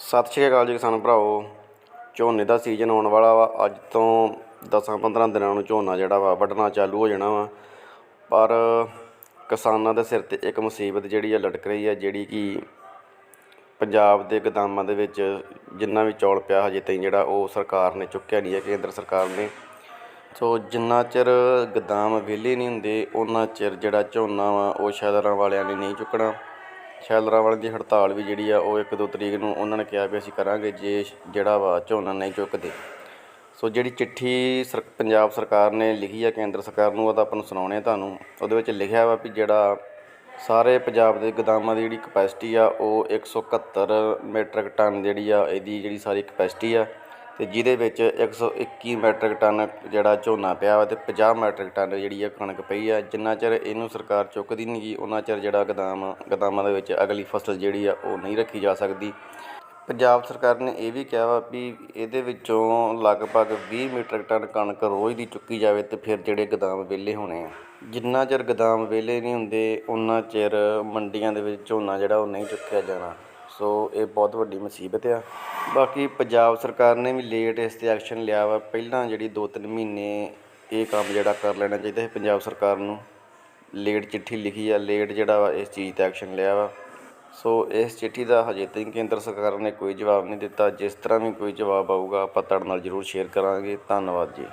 ਸਤਿ ਸ਼੍ਰੀ ਅਕਾਲ ਜੀ ਕਿਸਾਨ ਭਰਾਓ ਝੋਨੇ ਦਾ ਸੀਜ਼ਨ ਆਉਣ ਵਾਲਾ ਵਾ। ਅੱਜ ਤੋਂ 10-15 ਦਿਨਾਂ ਨੂੰ ਝੋਨਾ ਜਿਹੜਾ ਵਾ ਵੱਢਣਾ ਚਾਲੂ ਹੋ ਜਾਣਾ ਵਾ। ਪਰ ਕਿਸਾਨਾਂ ਦੇ ਸਿਰ ਤੇ ਇੱਕ ਮੁਸੀਬਤ ਜਿਹੜੀ ਆ ਲਟਕ ਰਹੀ ਆ, ਜਿਹੜੀ ਕਿ ਪੰਜਾਬ ਦੇ ਗੋਦਾਮਾਂ ਦੇ ਵਿੱਚ ਜਿੰਨਾ ਵੀ ਚੌਲ ਪਿਆ ਹਜੇ ਤਾਈਂ ਜਿਹੜਾ ਉਹ ਸਰਕਾਰ ਨੇ ਚੁੱਕਿਆ ਨਹੀਂ ਹੈ, ਕੇਂਦਰ ਸਰਕਾਰ ਨੇ। ਸੋ ਜਿੰਨਾ ਚਿਰ ਗੋਦਾਮ ਵਿਹਲੇ ਨਹੀਂ ਹੁੰਦੇ ਉਹਨਾਂ ਚਿਰ ਜਿਹੜਾ ਝੋਨਾ ਵਾ, ਉਹ ਸ਼ੈਲਰਾਂ ਵਾਲਿਆਂ ਨੇ ਨਹੀਂ ਚੁੱਕਣਾ। ਸ਼ੈਲਰਾਂ ਵਾਲਿਆਂ ਦੀ ਹੜਤਾਲ ਵੀ ਜਿਹੜੀ ਆ, ਉਹ ਇੱਕ ਦੋ ਤਰੀਕ ਨੂੰ ਉਹਨਾਂ ਨੇ ਕਿਹਾ ਵੀ ਅਸੀਂ ਕਰਾਂਗੇ, ਜੇ ਜਿਹੜਾ ਵਾ ਝੋਨਾ ਨਹੀਂ ਚੁੱਕਦੇ। ਸੋ ਜਿਹੜੀ ਚਿੱਠੀ ਸਰ, ਪੰਜਾਬ ਸਰਕਾਰ ਨੇ ਲਿਖੀ ਆ, ਕੇਂਦਰ ਸਰਕਾਰ ਨੂੰ, ਉਹ ਤਾਂ ਆਪਾਂ ਨੂੰ ਸੁਣਾਉਣੇ ਆ ਤੁਹਾਨੂੰ। ਉਹਦੇ ਵਿੱਚ ਲਿਖਿਆ ਵਾ ਵੀ ਜਿਹੜਾ ਸਾਰੇ ਪੰਜਾਬ ਦੇ ਗੋਦਾਮਾਂ ਦੀ ਜਿਹੜੀ ਕਪੈਸਿਟੀ ਆ, ਉਹ 171 ਮੈਟ੍ਰਿਕ ਟਨ ਜਿਹੜੀ ਆ, ਇਹਦੀ ਜਿਹੜੀ ਸਾਰੀ ਕਪੈਸਿਟੀ ਆ ਅਤੇ ਜਿਹਦੇ ਵਿੱਚ 121 ਮੈਟ੍ਰਿਕ ਟਨ ਜਿਹੜਾ ਝੋਨਾ ਪਿਆ ਵਾ ਅਤੇ ਪੰਜਾਹ ਮੈਟ੍ਰਿਕ ਟਨ ਜਿਹੜੀ ਆ ਕਣਕ ਪਈ ਆ। ਜਿੰਨਾ ਚਿਰ ਇਹਨੂੰ ਸਰਕਾਰ ਚੁੱਕਦੀ ਨਹੀਂ ਗੀ, ਉਹਨਾਂ ਚਿਰ ਜਿਹੜਾ ਗੋਦਾਮ, ਗੋਦਾਮਾਂ ਦੇ ਵਿੱਚ ਅਗਲੀ ਫਸਲ ਜਿਹੜੀ ਆ ਉਹ ਨਹੀਂ ਰੱਖੀ ਜਾ ਸਕਦੀ। ਪੰਜਾਬ ਸਰਕਾਰ ਨੇ ਇਹ ਵੀ ਕਿਹਾ ਵਾ ਵੀ ਇਹਦੇ ਵਿੱਚੋਂ ਲਗਭਗ 20 ਮੀਟਰ ਟਨ ਕਣਕ ਰੋਜ਼ ਦੀ ਚੁੱਕੀ ਜਾਵੇ ਤੇ ਫਿਰ ਜਿਹੜੇ ਗੋਦਾਮ ਵਿਹਲੇ ਹੋਣੇ ਆ। ਜਿੰਨਾ ਚਿਰ ਗੋਦਾਮ ਵਿਹਲੇ ਨਹੀਂ ਹੁੰਦੇ, ਉਹਨਾਂ ਚਿਰ ਮੰਡੀਆਂ ਦੇ ਵਿੱਚ ਝੋਨਾ ਜਿਹੜਾ ਉਹ ਨਹੀਂ ਚੁੱਕਿਆ ਜਾਣਾ। ਸੋ ਇਹ ਬਹੁਤ ਵੱਡੀ ਮੁਸੀਬਤ ਆ। ਬਾਕੀ ਪੰਜਾਬ ਸਰਕਾਰ ਨੇ ਵੀ ਲੇਟ ਇਸ ਤੇ ਐਕਸ਼ਨ ਲਿਆ ਵਾ। ਪਹਿਲਾਂ ਜਿਹੜੀ 2-3 ਮਹੀਨੇ ਇਹ ਕੰਮ ਜਿਹੜਾ ਕਰ ਲੈਣਾ ਚਾਹੀਦਾ ਸੀ ਪੰਜਾਬ ਸਰਕਾਰ ਨੂੰ। ਲੇਟ ਚਿੱਠੀ ਲਿਖੀ ਆ, ਲੇਟ ਜਿਹੜਾ ਵਾ ਇਸ ਚੀਜ਼ ਤੇ ਐਕਸ਼ਨ ਲਿਆ ਵਾ। ਸੋ ਇਸ ਚਿੱਠੀ ਦਾ ਹਜੇ ਤੱਕ ਕੇਂਦਰ ਸਰਕਾਰ ਨੇ ਕੋਈ ਜਵਾਬ ਨਹੀਂ ਦਿੱਤਾ। ਜਿਸ ਤਰ੍ਹਾਂ ਵੀ ਕੋਈ ਜਵਾਬ ਆਊਗਾ, ਆਪਾਂ ਤੁਹਾਡੇ ਨਾਲ ਜ਼ਰੂਰ ਸ਼ੇਅਰ ਕਰਾਂਗੇ। ਧੰਨਵਾਦ ਜੀ।